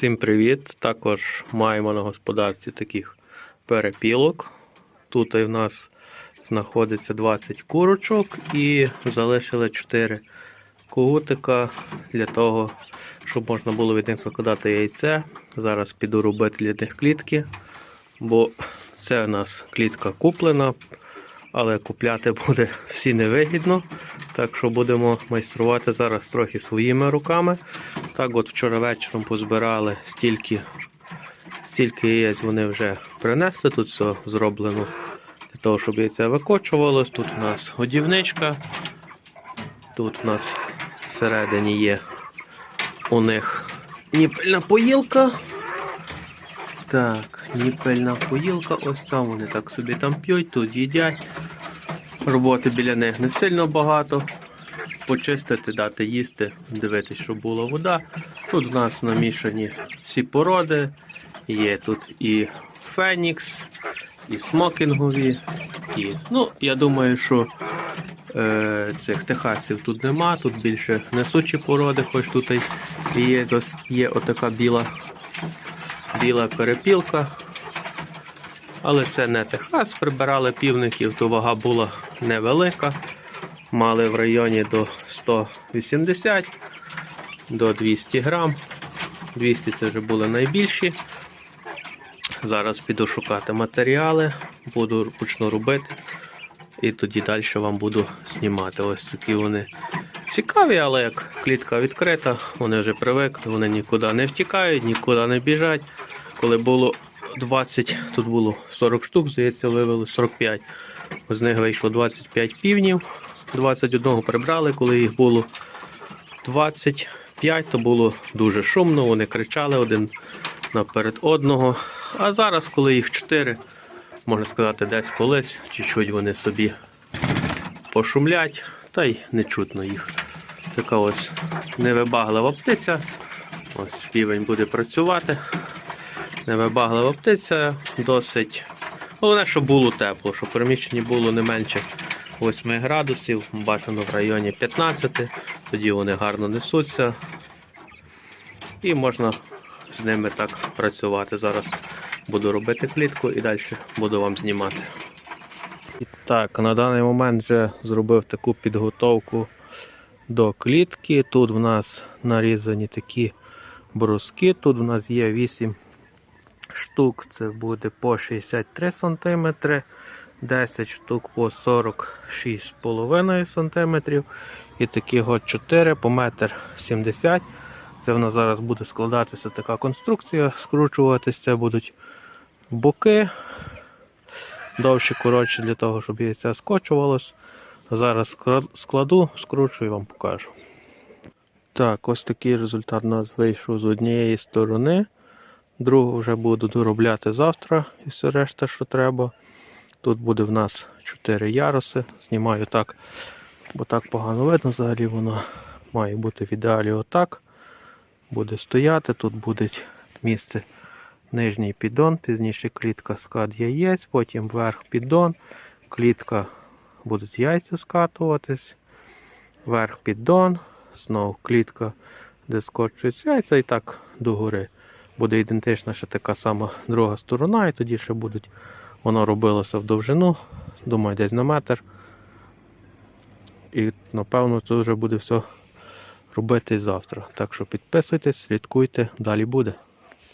Всім привіт! Також маємо на господарстві таких перепілок. Тут в нас знаходиться 20 курочок і залишили 4 кутика для того, щоб можна було від них складати яйце. Зараз піду робити для них клітки, бо це у нас клітка куплена, але купляти буде всі невигідно. Так що будемо майструвати зараз трохи своїми руками. Так от вчора вечором позбирали стільки, стільки яєць вони вже принесли. Тут все зроблено для того, щоб яйце викочувалось. Тут у нас годівничка. Тут у нас всередині є у них ніпельна поїлка. Так, ніпельна поїлка. Ось там вони так собі там п'ють, тут їдять. Роботи біля них не сильно багато. Почистити, дати їсти, дивитись, щоб була вода. Тут в нас намішані всі породи. Є тут і Фенікс, і смокінгові. І, ну, я думаю, що е, цих техасів тут нема. Тут більше несучі породи, хоч тут і є, ось є отака біла, біла перепілка. Але це не Техас, прибирали півників, то вага була невелика. Мали в районі до 180 до 200 грам. 200 це вже були найбільші. Зараз піду шукати матеріали, буду почну робити. І тоді далі вам буду знімати. Ось такі вони цікаві, але як клітка відкрита, вони вже привикли, вони нікуди не втікають, нікуди не біжать. Коли було 20, тут було 40 штук, здається, вивели 45. З них вийшло 25 півнів, 21 прибрали, коли їх було 25, то було дуже шумно, вони кричали один наперед одного. А зараз, коли їх 4, можна сказати, десь колись, чуть-чуть вони собі пошумлять, та й не чутно їх. Така ось невибаглива птиця. Ось півень буде працювати. Невибаглива птиця, досить. Головне, щоб було тепло, щоб приміщення було не менше 8 градусів, бажано в районі 15, тоді вони гарно несуться. І можна з ними так працювати. Зараз буду робити клітку і далі буду вам знімати. І так, на даний момент вже зробив таку підготовку до клітки. Тут в нас нарізані такі бруски, тут в нас є 8 штук, це буде по 63 см, 10 штук по 46,5 см і таких от 4 по 1,70 м. Це в нас зараз буде складатися така конструкція, скручуватися, будуть боки. Довші, коротше, для того, щоб яйця скочувалось. Зараз складу, скручу і вам покажу. Так, ось такий результат у нас вийшов з однієї сторони. Другу вже буду доробляти завтра і все решта, що треба. Тут буде в нас 4 яруси. Знімаю так, бо так погано видно. Взагалі воно має бути в ідеалі отак. Буде стояти, тут буде місце нижній піддон, пізніше клітка скат яєць, потім верх піддон, клітка будуть яйця скатуватись, верх піддон, знову клітка, де скочуються яйця і так догори. Буде ідентична ще така сама друга сторона, і тоді ще будуть, воно робилося в довжину, думаю, десь на метр. І напевно це вже буде все робити завтра. Так що підписуйтесь, слідкуйте, далі буде.